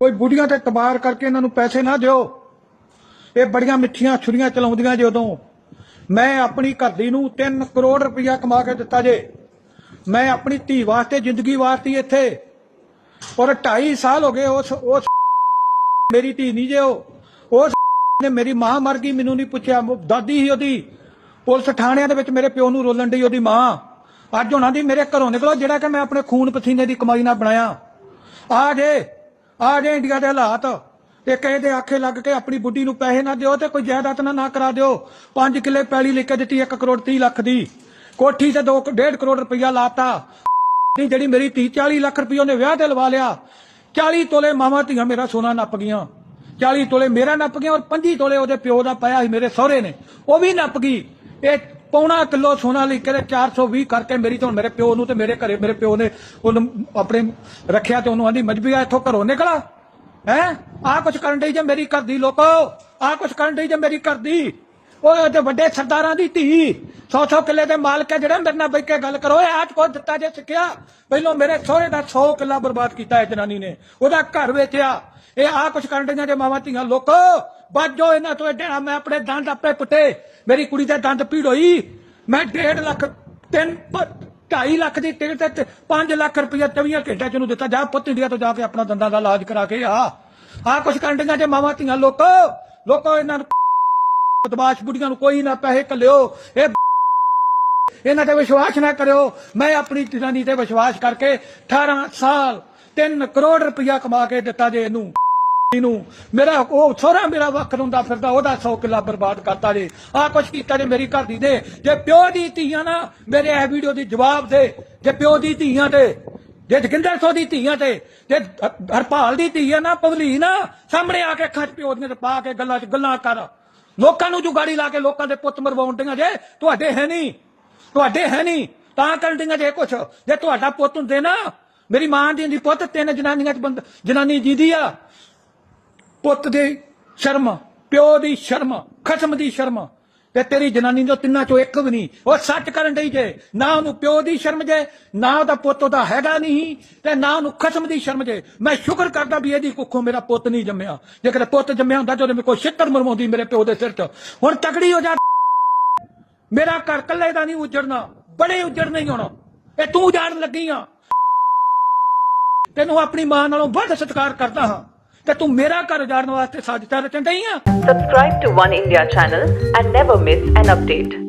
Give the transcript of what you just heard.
ਕੋਈ ਬੁੜੀਆਂ ਤੇ ਤਬਾਰ ਕਰਕੇ ਇਹਨਾਂ ਨੂੰ ਪੈਸੇ ਨਾ ਦਿਓ। ਇਹ ਬੜੀਆਂ ਮਿੱਠੀਆਂ ਛੁਰੀਆਂ ਚਲਾਉਂਦੀਆਂ ਜਦੋਂ ਮੈਂ ਆਪਣੀ ਘਰਦੀ ਨੂੰ 3 ਕਰੋੜ ਰੁਪਇਆ ਕਮਾ ਕੇ ਦਿੱਤਾ ਜੇ। ਮੈਂ ਆਪਣੀ ਧੀ ਵਾਸਤੇ, ਜ਼ਿੰਦਗੀ ਵਾਰਤੀ ਇੱਥੇ। ਔਰ 2.5 ਸਾਲ ਹੋ ਗਏ ਉਸ ਉਸ ਮੇਰੀ ਧੀ ਨਹੀਂ ਜੇ ਉਹ। ਉਸ ਨੇ ਮੇਰੀ ਮਾਂ ਮਰ ਗਈ, ਮੈਨੂੰ ਨਹੀਂ ਪੁੱਛਿਆ। ਦਾਦੀ ਹੀ ਉਹਦੀ। ਪੁਲਿਸ ਥਾਣਿਆਂ ਦੇ ਵਿੱਚ ਮੇਰੇ ਪਿਓ ਨੂੰ ਰੋਲਣ ਡਈ ਉਹਦੀ ਮਾਂ। ਅੱਜ ਉਹਨਾਂ ਦੀ ਮੇਰੇ ਘਰੋਂ ਨਿਕਲੋ, ਜਿਹੜਾ ਕਿ ਮੈਂ ਆਪਣੇ ਖੂਨ ਪਸੀਨੇ ਦੀ ਕਮਾਈ ਨਾਲ ਬਣਾਇਆ। ਆ ਜੇ ਆ ਜੇ ਇੰਡੀਆ ਦੇ ਹਾਲਾਤ ਤੇ ਕਹੇ ਦੇ ਆਖੇ ਲੱਗ ਕੇ ਆਪਣੀ ਬੁੱਢੀ ਨੂੰ ਪੈਸੇ ਨਾ ਦਿਓ ਤੇ ਕੋਈ ਜਾਇਦਾਦ ਨਾ ਨਾ ਕਰਾ ਦਿਓ 5 ਕਿੱਲੇ ਪੈਲੀ ਲੈ ਕੇ ਦਿੱਤੀ 1 ਕਰੋੜ 30 ਲੱਖ ਦੀ, ਕੋਠੀ ਤੇ 2 1.5 ਕਰੋੜ ਰੁਪਈਆ ਲਾਤਾ। ਦੀ ਜਿਹੜੀ ਮੇਰੀ 30 40 ਲੱਖ ਰੁਪਈਆ ਉਹਨੇ ਵਿਆਹ ਤੇ ਲਵਾ ਲਿਆ। 40 ਤੋਲੇ ਮਾਵਾਂ ਧੀਆਂ ਮੇਰਾ ਸੋਨਾ ਨੱਪ ਗਈਆਂ। 40 ਤੋਲੇ ਮੇਰਾ ਨੱਪ ਗਿਆ ਔਰ 25 ਤੋਲੇ ਉਹਦੇ ਪਿਓ ਦਾ ਪਾਇਆ ਸੀ ਮੇਰੇ ਸਹੁਰੇ ਨੇ। ਉਹ ਵੀ ਨੱਪ ਗਈ। ਇਹ ਪੌਣਾ ਕਿਲੋ ਸੋਨਾ ਲਈ ਕੇ ਤੇ 420 ਕਰਕੇ ਮੇਰੀ ਤੋਂ ਮੇਰੇ ਪਿਓ ਨੂੰ ਤੇ ਮੇਰੇ ਘਰੇ, ਮੇਰੇ ਪਿਓ ਨੇ ਉਹਨੂੰ ਆਪਣੇ ਰੱਖਿਆ ਤੇ ਉਹਨੂੰ ਆਂਦੀ ਮਜਬੀਆ ਇੱਥੋਂ ਘਰੋਂ ਨਿਕਲਾ ਹੈ? ਆ ਕੁਛ ਕਰਨ ਡਈ ਜੇ ਮੇਰੀ ਘਰ ਦੀ ਲੋਕੋ? ਆ ਕੁਛ ਕਰਨ ਡਈ ਜੇ ਮੇਰੀ ਘਰ ਦੀ? ਓਏ ਤੇ ਵੱਡੇ ਸਰਦਾਰਾਂ ਦੀ ਧੀ। 100-100 ਕਿੱਲੇ ਦੇ ਮਾਲਕ ਹੈ ਜਿਹੜਾ ਮੇਰੇ ਨਾਲ ਬੈਠ ਕੇ ਗੱਲ ਕਰੋ। ਇਹ ਆਜ ਕੋ ਦਿੱਤਾ ਜੇ ਸਿੱਖਿਆ? ਪਹਿਲੋਂ ਮੇਰੇ ਸਹੁਰੇ ਦਾ 100 ਕਿੱਲਾ ਬਰਬਾਦ ਕੀਤਾ ਇਹ ਜਨਾਨੀ ਨੇ। ਉਹਦਾ ਘਰ ਵੇਚਿਆ। ਇਹ ਆ ਕੁਛ ਕਰਨ ਡਈਆਂ ਜੇ ਮਾਵਾਂ ਧੀਆਂ ਲੋਕੋ? ਬਾਜੋ ਇਹਨਾਂ ਤੋਂ ਏਡਾ ਮੈਂ ਆਪਣੇ ਦੰਦ ਆਪਣੇ ਪੁੱਟੇ। ਮੇਰੀ ਕੁੜੀ ਦੇ ਦੰਦ ਪੀੜ ਹੋਈ। ਮੈਂ 1.5 ਲੱਖ 3 2.5 ਲੱਖ ਦੀ ਟਿਕਟ ਤੇ 5 ਲੱਖ ਰੁਪਇਆ 24 ਘੰਟਿਆਂ ਚ ਉਹਨੂੰ ਦਿੱਤਾ। ਜਾ ਪੁੱਤ ਇੰਡੀਆ ਤੋਂ ਜਾ ਕੇ ਆਪਣਾ ਦੰਦਾਂ ਦਾ ਇਲਾਜ ਕਰਾ ਕੇ ਆ। ਆ ਕੁਛ ਕਰਨ ਡਈਆਂ ਜੇ ਮਾਵਾਂ ਧੀਆਂ ਲੋਕੋ। ਲੋਕੋ, ਇਹਨਾਂ ਨੂੰ ਬਦਮਾਸ਼ ਬੁੜੀਆਂ ਨੂੰ ਕੋਈ ਨਾ ਪੈਸੇ ਕੱਲਿਓ ਇਹ ਇਹਨਾਂ ਤੇ ਵਿਸ਼ਵਾਸ ਨਾ ਕਰਿਓ। ਮੈਂ ਆਪਣੀ ਜਨਾਨੀ ਤੇ ਵਿਸ਼ਵਾਸ ਕਰਕੇ 18 ਸਾਲ 3 ਕਰੋੜ ਰੁਪਇਆ ਕਮਾ ਕੇ ਦਿੱਤਾ ਜੇ ਇਹਨੂੰ। ਨੂੰ। ਮੇਰਾ ਉਹ ਸੋਹਰਾ ਮੇਰਾ ਵਕਤ ਹੁੰਦਾ ਫਿਰਦਾ, ਉਹਦਾ 100 ਕਿੱਲਾ ਬਰਬਾਦ ਕਰਤਾ ਜੇ। ਆ ਕੁਛ ਕੀਤਾ ਜੇ ਮੇਰੀ ਘਰ ਦੀ ਦੇ। ਜੇ ਪਿਓ ਦੀ ਧੀਆਂ ਨਾ, ਮੇਰੇ ਇਹ ਵੀਡੀਓ ਦੀ ਜਵਾਬ ਦੇ। ਜੇ ਪਿਓ ਦੀ ਧੀਆਂ ਤੇ, ਜੇ ਜਗਿੰਦਰ ਸੋ ਦੀ ਧੀਆਂ ਤੇ, ਜੇ ਹਰਪਾਲ ਦੀ ਧੀ ਆ ਨਾ, ਪਵਲੀ ਨਾ, ਸਾਹਮਣੇ ਆ ਕੇ ਅੱਖਾਂ ਪਿਓ ਦੀਆਂ ਤੇ ਪਾ ਕੇ ਗੱਲਾਂ 'ਚ ਗੱਲਾਂ ਕਰ। ਲੋਕਾਂ ਨੂੰ ਜੁਗਾੜੀ ਲਾ ਕੇ ਲੋਕਾਂ ਦੇ ਪੁੱਤ ਮਰਵਾਉਣ ਦੀਆਂ ਜੇ, ਤੁਹਾਡੇ ਹੈ ਨਹੀਂ। ਤੁਹਾਡੇ ਹੈ ਨਹੀਂ। ਤਾਂ ਕਰਨ ਦੀਆਂ ਜੇ ਕੁਛ। ਜੇ ਤੁਹਾਡਾ ਪੁੱਤ ਹੁੰਦੇ ਨਾ, ਮੇਰੀ ਮਾਂ ਦੀ ਹੁੰਦੀ ਪੁੱਤ ਤਿੰਨ ਜਨਾਨੀਆਂ 'ਚ ਬੰਦ ਜਨਾਨੀ ਜੀਦੀ ਆ। ਪੁੱਤ ਦੀ ਸ਼ਰਮ, ਪਿਓ ਦੀ ਸ਼ਰਮ, ਖਸਮ ਦੀ ਸ਼ਰਮ। ਤੇ ਤੇਰੀ ਜਨਾਨੀ ਜੋ ਤਿੰਨਾਂ ਚੋਂ ਇੱਕ ਵੀ ਨਹੀਂ। ਉਹ ਸੱਚ ਕਰਨ ਡਈ ਜੇ। ਨਾ ਉਹਨੂੰ ਪਿਓ ਦੀ ਸ਼ਰਮ ਜੇ, ਨਾ ਉਹਦਾ ਪੁੱਤ ਉਹਦਾ ਹੈਗਾ ਨਹੀਂ, ਤੇ ਨਾ ਉਹਨੂੰ ਖਸਮ ਦੀ ਸ਼ਰਮ ਜੇ। ਮੈਂ ਸ਼ੁਕਰ ਕਰਦਾ ਵੀ ਇਹਦੀ ਕੁੱਖੋਂ ਮੇਰਾ ਪੁੱਤ ਨਹੀਂ ਜੰਮਿਆ। ਜੇਕਰ ਪੁੱਤ ਜੰਮਿਆ ਹੁੰਦਾ ਜਦੋਂ ਮੇਰੇ ਕੋਲ ਛਿੱਤਰ ਮਰਵਾਉਂਦੀ ਮੇਰੇ ਪਿਓ ਦੇ ਸਿਰ 'ਚ। ਹੁਣ ਤਕੜੀ ਹੋ ਜਾ। ਮੇਰਾ ਘਰ ਕੱਲੇ ਦਾ ਨਹੀਂ ਉਜੜਨਾ। ਬੜੇ ਉਜੜਨੇ ਹੀ ਹੋਣਾ। ਇਹ ਤੂੰ ਉਜਾੜਨ ਲੱਗੀ ਆ। ਤੈਨੂੰ ਆਪਣੀ ਮਾਂ ਨਾਲੋਂ ਵੱਧ ਸਤਿਕਾਰ ਕਰਦਾ ਹਾਂ। ਤੇ ਤੂੰ ਮੇਰਾ ਘਰ ਉਜਾੜਨ ਵਾਸਤੇ ਸਾਜ਼ਿਸ਼ਾਂ ਰਚਣ ਡਈ ਆ Subscribe to One India channel and never miss an update.